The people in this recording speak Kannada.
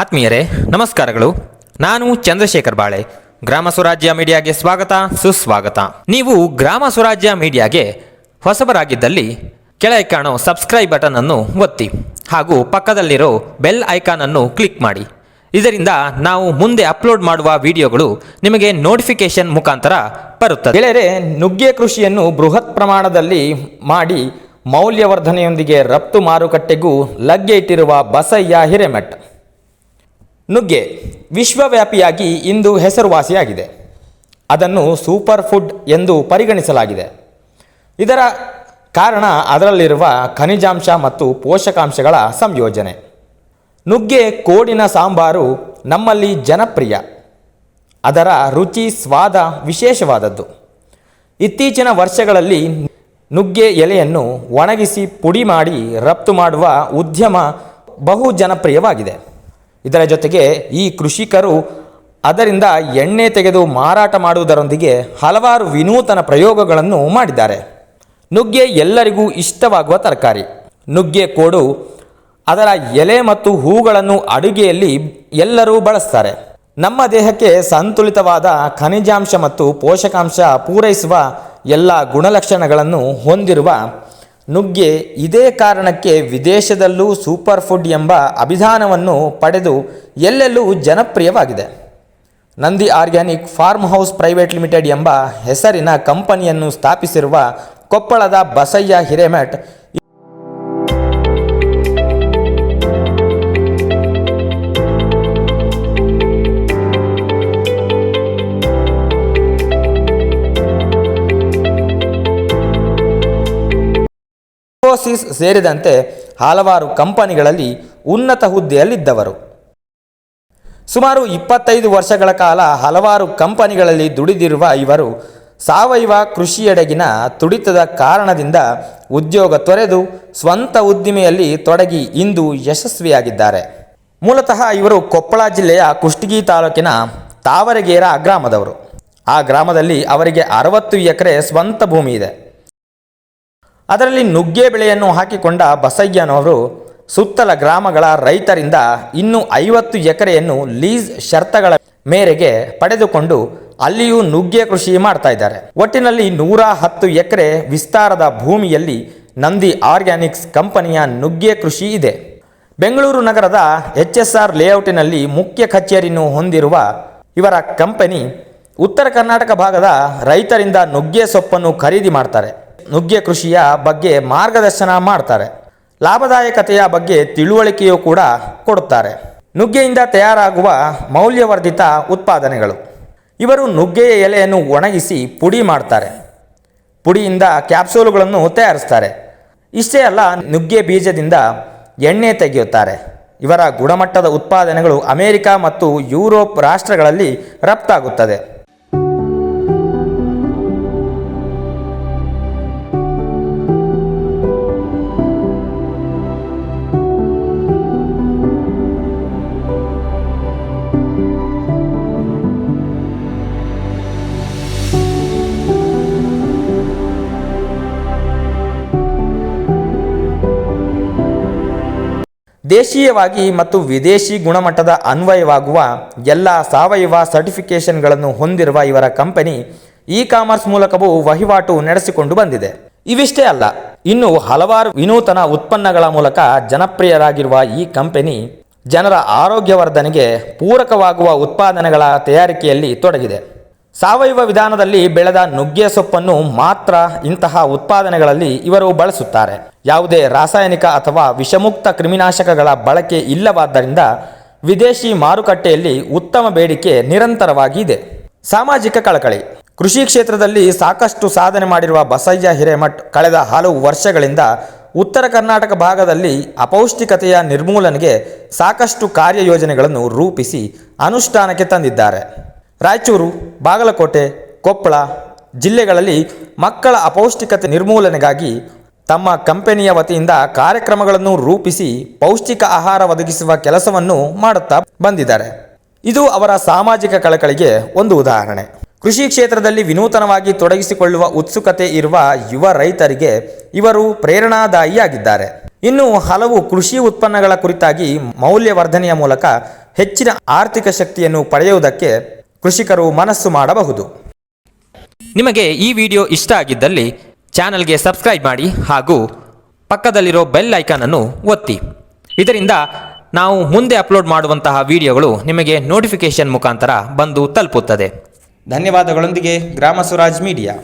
ಆತ್ಮೀಯರೇ, ನಮಸ್ಕಾರಗಳು. ನಾನು ಚಂದ್ರಶೇಖರ್ ಬಾಳೆ. ಗ್ರಾಮ ಸ್ವರಾಜ್ಯ ಮೀಡಿಯಾಗೆ ಸ್ವಾಗತ, ಸುಸ್ವಾಗತ. ನೀವು ಗ್ರಾಮ ಸ್ವರಾಜ್ಯ ಮೀಡಿಯಾಗೆ ಹೊಸಬರಾಗಿದ್ದಲ್ಲಿ ಕೆಳಗೆ ಕಾಣೋ ಸಬ್ಸ್ಕ್ರೈಬ್ ಬಟನ್ ಅನ್ನು ಒತ್ತಿ ಹಾಗೂ ಪಕ್ಕದಲ್ಲಿರೋ ಬೆಲ್ ಐಕಾನ್ ಅನ್ನು ಕ್ಲಿಕ್ ಮಾಡಿ. ಇದರಿಂದ ನಾವು ಮುಂದೆ ಅಪ್ಲೋಡ್ ಮಾಡುವ ವಿಡಿಯೋಗಳು ನಿಮಗೆ ನೋಟಿಫಿಕೇಶನ್ ಮುಖಾಂತರ ಬರುತ್ತದೆ ಗೆಳೆಯರೆ, ನುಗ್ಗೆ ಕೃಷಿಯನ್ನು ಬೃಹತ್ ಪ್ರಮಾಣದಲ್ಲಿ ಮಾಡಿ ಮೌಲ್ಯವರ್ಧನೆಯೊಂದಿಗೆ ರಫ್ತು ಮಾರುಕಟ್ಟೆಗೂ ಲಗ್ಗೆ ಇಟ್ಟಿರುವ ಬಸಯ್ಯ ಹಿರೇಮಠ್. ನುಗ್ಗೆ ವಿಶ್ವವ್ಯಾಪಿಯಾಗಿ ಇಂದು ಹೆಸರುವಾಸಿಯಾಗಿದೆ. ಅದನ್ನು ಸೂಪರ್ ಫುಡ್ ಎಂದು ಪರಿಗಣಿಸಲಾಗಿದೆ. ಇದರ ಕಾರಣ ಅದರಲ್ಲಿರುವ ಖನಿಜಾಂಶ ಮತ್ತು ಪೋಷಕಾಂಶಗಳ ಸಂಯೋಜನೆ. ನುಗ್ಗೆ ಕೋಡಿನ ಸಾಂಬಾರು ನಮ್ಮಲ್ಲಿ ಜನಪ್ರಿಯ. ಅದರ ರುಚಿ, ಸ್ವಾದ ವಿಶೇಷವಾದದ್ದು. ಇತ್ತೀಚಿನ ವರ್ಷಗಳಲ್ಲಿ ನುಗ್ಗೆ ಎಲೆಯನ್ನು ಒಣಗಿಸಿ ಪುಡಿ ಮಾಡಿ ರಫ್ತು ಮಾಡುವ ಉದ್ಯಮ ಬಹು ಜನಪ್ರಿಯವಾಗಿದೆ. ಇದರ ಜೊತೆಗೆ ಈ ಕೃಷಿಕರು ಅದರಿಂದ ಎಣ್ಣೆ ತೆಗೆದು ಮಾರಾಟ ಮಾಡುವುದರೊಂದಿಗೆ ಹಲವಾರು ವಿನೂತನ ಪ್ರಯೋಗಗಳನ್ನು ಮಾಡಿದ್ದಾರೆ. ನುಗ್ಗೆ ಎಲ್ಲರಿಗೂ ಇಷ್ಟವಾಗುವ ತರಕಾರಿ. ನುಗ್ಗೆ ಕೋಡು, ಅದರ ಎಲೆ ಮತ್ತು ಹೂಗಳನ್ನು ಅಡುಗೆಯಲ್ಲಿ ಎಲ್ಲರೂ ಬಳಸ್ತಾರೆ. ನಮ್ಮ ದೇಹಕ್ಕೆ ಸಂತುಲಿತವಾದ ಖನಿಜಾಂಶ ಮತ್ತು ಪೋಷಕಾಂಶ ಪೂರೈಸುವ ಎಲ್ಲ ಗುಣಲಕ್ಷಣಗಳನ್ನು ಹೊಂದಿರುವ ನುಗ್ಗೆ ಇದೇ ಕಾರಣಕ್ಕೆ ವಿದೇಶದಲ್ಲೂ ಸೂಪರ್ ಫುಡ್ ಎಂಬ ಅಭಿಧಾನವನ್ನು ಪಡೆದು ಎಲ್ಲೆಲ್ಲೂ ಜನಪ್ರಿಯವಾಗಿದೆ. Nandi organic farm house private limited ಎಂಬ ಹೆಸರಿನ ಕಂಪನಿಯನ್ನು ಸ್ಥಾಪಿಸಿರುವ ಕೊಪ್ಪಳದ ಬಸಯ್ಯ ಹಿರೇಮಠ್ ಇನ್ಫೋಸಿಸ್ ಸೇರಿದಂತೆ ಹಲವಾರು ಕಂಪನಿಗಳಲ್ಲಿ ಉನ್ನತ ಹುದ್ದೆಯಲ್ಲಿದ್ದವರು. ಸುಮಾರು ಇಪ್ಪತ್ತೈದು ವರ್ಷಗಳ ಕಾಲ ಹಲವಾರು ಕಂಪನಿಗಳಲ್ಲಿ ದುಡಿದಿರುವ ಇವರು ಸಾವಯವ ಕೃಷಿಯೆಡೆಗಿನ ತುಡಿತದ ಕಾರಣದಿಂದ ಉದ್ಯೋಗ ತೊರೆದು ಸ್ವಂತ ಉದ್ದಿಮೆಯಲ್ಲಿ ತೊಡಗಿ ಇಂದು ಯಶಸ್ವಿಯಾಗಿದ್ದಾರೆ. ಮೂಲತಃ ಇವರು ಕೊಪ್ಪಳ ಜಿಲ್ಲೆಯ ಕುಷ್ಟಗಿ ತಾಲೂಕಿನ ತಾವರಗೇರ ಗ್ರಾಮದವರು. ಆ ಗ್ರಾಮದಲ್ಲಿ ಅವರಿಗೆ ಅರವತ್ತು ಎಕರೆ ಸ್ವಂತ ಭೂಮಿ ಇದೆ. ಅದರಲ್ಲಿ ನುಗ್ಗೆ ಬೆಳೆಯನ್ನು ಹಾಕಿಕೊಂಡ ಬಸಯ್ಯನವರು ಸುತ್ತಲ ಗ್ರಾಮಗಳ ರೈತರಿಂದ ಇನ್ನೂ ಐವತ್ತು ಎಕರೆಯನ್ನು ಲೀಸ್ ಶರ್ತಗಳ ಮೇರೆಗೆ ಪಡೆದುಕೊಂಡು ಅಲ್ಲಿಯೂ ನುಗ್ಗೆ ಕೃಷಿ ಮಾಡ್ತಾ ಇದ್ದಾರೆ. ಒಟ್ಟಿನಲ್ಲಿ ನೂರ ಹತ್ತು ಎಕರೆ ವಿಸ್ತಾರದ ಭೂಮಿಯಲ್ಲಿ ನಂದಿ ಆರ್ಗ್ಯಾನಿಕ್ಸ್ ಕಂಪನಿಯ ನುಗ್ಗೆ ಕೃಷಿ ಇದೆ. ಬೆಂಗಳೂರು ನಗರದ ಎಚ್ ಎಸ್ ಆರ್ ಲೇಔಟಿನಲ್ಲಿ ಮುಖ್ಯ ಕಚೇರಿಯನ್ನು ಹೊಂದಿರುವ ಇವರ ಕಂಪನಿ ಉತ್ತರ ಕರ್ನಾಟಕ ಭಾಗದ ರೈತರಿಂದ ನುಗ್ಗೆ ಸೊಪ್ಪನ್ನು ಖರೀದಿ ಮಾಡ್ತಾರೆ. ನುಗ್ಗೆ ಕೃಷಿಯ ಬಗ್ಗೆ ಮಾರ್ಗದರ್ಶನ ಮಾಡ್ತಾರೆ. ಲಾಭದಾಯಕತೆಯ ಬಗ್ಗೆ ತಿಳುವಳಿಕೆಯೂ ಕೂಡ ಕೊಡುತ್ತಾರೆ. ನುಗ್ಗೆಯಿಂದ ತಯಾರಾಗುವ ಮೌಲ್ಯವರ್ಧಿತ ಉತ್ಪಾದನೆಗಳು. ಇವರು ನುಗ್ಗೆಯ ಎಲೆಯನ್ನು ಒಣಗಿಸಿ ಪುಡಿ ಮಾಡ್ತಾರೆ. ಪುಡಿಯಿಂದ ಕ್ಯಾಪ್ಸೂಲುಗಳನ್ನು ತಯಾರಿಸ್ತಾರೆ. ಇಷ್ಟೇ ಅಲ್ಲ, ನುಗ್ಗೆ ಬೀಜದಿಂದ ಎಣ್ಣೆ ತೆಗೆಯುತ್ತಾರೆ. ಇವರ ಗುಣಮಟ್ಟದ ಉತ್ಪಾದನೆಗಳು ಅಮೆರಿಕ ಮತ್ತು ಯುರೋಪ್ ರಾಷ್ಟ್ರಗಳಲ್ಲಿ ರಫ್ತಾಗುತ್ತದೆ. ದೇಶೀಯವಾಗಿ ಮತ್ತು ವಿದೇಶಿ ಗುಣಮಟ್ಟದ ಅನ್ವಯವಾಗುವ ಎಲ್ಲ ಸಾವಯವ ಸರ್ಟಿಫಿಕೇಷನ್ಗಳನ್ನು ಹೊಂದಿರುವ ಇವರ ಕಂಪನಿ ಇ ಕಾಮರ್ಸ್ ಮೂಲಕವೂ ವಹಿವಾಟು ನಡೆಸಿಕೊಂಡು ಬಂದಿದೆ. ಇವಿಷ್ಟೇ ಅಲ್ಲ, ಇನ್ನು ಹಲವಾರು ವಿನೂತನ ಉತ್ಪನ್ನಗಳ ಮೂಲಕ ಜನಪ್ರಿಯರಾಗಿರುವ ಈ ಕಂಪನಿ ಜನರ ಆರೋಗ್ಯವರ್ಧನೆಗೆ ಪೂರಕವಾಗುವ ಉತ್ಪಾದನೆಗಳ ತಯಾರಿಕೆಯಲ್ಲಿ ತೊಡಗಿದೆ. ಸಾವಯವ ವಿಧಾನದಲ್ಲಿ ಬೆಳೆದ ನುಗ್ಗೆ ಸೊಪ್ಪನ್ನು ಮಾತ್ರ ಇಂತಹ ಉತ್ಪಾದನೆಗಳಲ್ಲಿ ಇವರು ಬಳಸುತ್ತಾರೆ. ಯಾವುದೇ ರಾಸಾಯನಿಕ ಅಥವಾ ವಿಷಮುಕ್ತ ಕ್ರಿಮಿನಾಶಕಗಳ ಬಳಕೆ ಇಲ್ಲವಾದ್ದರಿಂದ ವಿದೇಶಿ ಮಾರುಕಟ್ಟೆಯಲ್ಲಿ ಉತ್ತಮ ಬೇಡಿಕೆ ನಿರಂತರವಾಗಿದೆ ಸಾಮಾಜಿಕ ಕಳಕಳಿ. ಕೃಷಿ ಕ್ಷೇತ್ರದಲ್ಲಿ ಸಾಕಷ್ಟು ಸಾಧನೆ ಮಾಡಿರುವ ಬಸಯ್ಯ ಹಿರೇಮಠ್ ಕಳೆದ ಹಲವು ವರ್ಷಗಳಿಂದ ಉತ್ತರ ಕರ್ನಾಟಕ ಭಾಗದಲ್ಲಿ ಅಪೌಷ್ಟಿಕತೆಯ ನಿರ್ಮೂಲನೆಗೆ ಸಾಕಷ್ಟು ಕಾರ್ಯಯೋಜನೆಗಳನ್ನು ರೂಪಿಸಿ ಅನುಷ್ಠಾನಕ್ಕೆ ತಂದಿದ್ದಾರೆ. ರಾಯಚೂರು, ಬಾಗಲಕೋಟೆ, ಕೊಪ್ಪಳ ಜಿಲ್ಲೆಗಳಲ್ಲಿ ಮಕ್ಕಳ ಅಪೌಷ್ಟಿಕತೆ ನಿರ್ಮೂಲನೆಗಾಗಿ ತಮ್ಮ ಕಂಪನಿಯ ವತಿಯಿಂದ ಕಾರ್ಯಕ್ರಮಗಳನ್ನು ರೂಪಿಸಿ ಪೌಷ್ಟಿಕ ಆಹಾರ ಒದಗಿಸುವ ಕೆಲಸವನ್ನು ಮಾಡುತ್ತಾ ಬಂದಿದ್ದಾರೆ. ಇದು ಅವರ ಸಾಮಾಜಿಕ ಕಳಕಳಿಗೆ ಒಂದು ಉದಾಹರಣೆ. ಕೃಷಿ ಕ್ಷೇತ್ರದಲ್ಲಿ ವಿನೂತನವಾಗಿ ತೊಡಗಿಸಿಕೊಳ್ಳುವ ಉತ್ಸುಕತೆ ಇರುವ ಯುವ ರೈತರಿಗೆ ಇವರು ಪ್ರೇರಣಾದಾಯಿಯಾಗಿದ್ದಾರೆ. ಇನ್ನು ಹಲವು ಕೃಷಿ ಉತ್ಪನ್ನಗಳ ಕುರಿತಾಗಿ ಮೌಲ್ಯವರ್ಧನೆಯ ಮೂಲಕ ಹೆಚ್ಚಿನ ಆರ್ಥಿಕ ಶಕ್ತಿಯನ್ನು ಪಡೆಯುವುದಕ್ಕೆ ಕೃಷಿಕರು ಮನಸ್ಸು ಮಾಡಬಹುದು. ನಿಮಗೆ ಈ ವಿಡಿಯೋ ಇಷ್ಟ ಆಗಿದ್ದಲ್ಲಿ ಚಾನಲ್ಗೆ ಸಬ್ಸ್ಕ್ರೈಬ್ ಮಾಡಿ ಹಾಗೂ ಪಕ್ಕದಲ್ಲಿರೋ ಬೆಲ್ ಐಕಾನ್ ಅನ್ನು ಒತ್ತಿ. ಇದರಿಂದ ನಾವು ಮುಂದೆ ಅಪ್ಲೋಡ್ ಮಾಡುವಂತಹ ವಿಡಿಯೋಗಳು ನಿಮಗೆ ನೋಟಿಫಿಕೇಶನ್ ಮುಖಾಂತರ ಬಂದು ತಲುಪುತ್ತದೆ. ಧನ್ಯವಾದಗಳೊಂದಿಗೆ ಗ್ರಾಮ ಸ್ವರಾಜ್ ಮೀಡಿಯಾ.